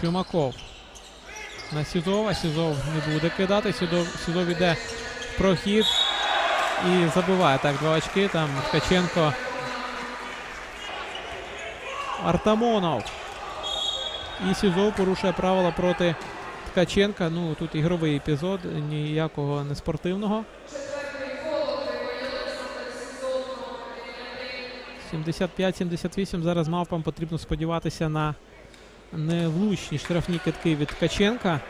Чумаков. На Сізова. Сізов не буде кидати. Сізов, Сізов іде прохід. І забиває. Так, два очки. Там Ткаченко. Артамонов. І Сізов порушує правила проти Ткаченка. Ну, тут ігровий епізод, ніякого не спортивного. 75-78. Зараз мавпам потрібно сподіватися на невлучні штрафні китки від Ткаченка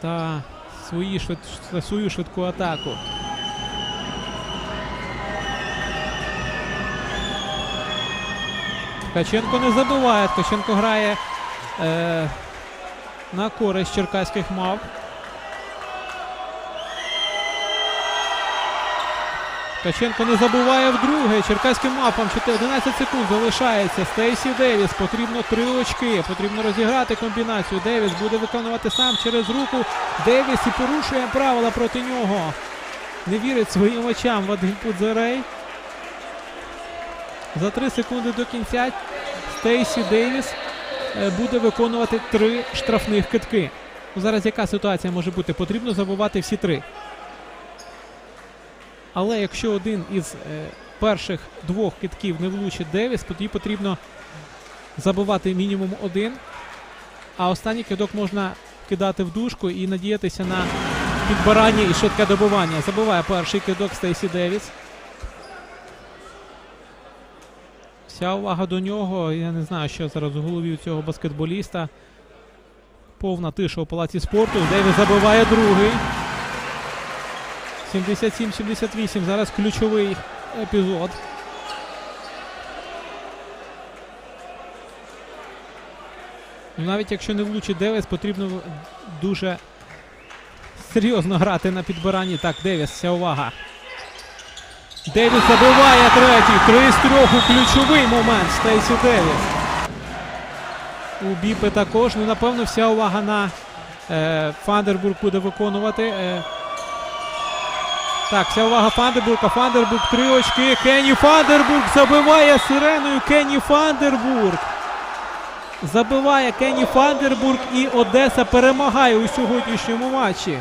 та свої швид... свою швидку атаку. Ткаченко не забиває. Ткаченко грає е, на користь черкаських мав. Ткаченко не забуває вдруге. Черкаським мапам 11 секунд залишається. Стейсі Девіс. Потрібно три очки. Потрібно розіграти комбінацію. Девіс буде виконувати сам через руку. Девіс і порушує правила проти нього. Не вірить своїм очам Вадим Пудзерей. За 3 секунди до кінця Стейсі Дейвіс е, буде виконувати три штрафних китки. Зараз яка ситуація може бути? Потрібно забувати всі три. Але якщо один із е, перших двох китків не влучить Девіс, тоді потрібно забивати мінімум один. А останній кидок можна кидати в дужку і надіятися на підбирання і швидке добивання. Забиває перший кидок Стейсі Девіс. Вся увага до нього. Я не знаю, що зараз у голові у цього баскетболіста. Повна тиша у палаці спорту. Девіс забиває другий. 77-78. Зараз ключовий епізод. Ну, Навіть якщо не влучить Девіс, потрібно дуже серйозно грати на підбиранні. Так, Девіс, вся увага. Девіс забиває третій. Три з трьох у ключовий момент. Стейсі Девіс. У Біпи також. Ну, напевно, вся увага на е, Фандербург буде виконувати. Е, так, вся увага Фандербурга. Фандербург три очки. Кенні Фандербург забиває сиреною. Кенні Фандербург. Забиває Кенні Фандербург і Одеса перемагає у сьогоднішньому матчі.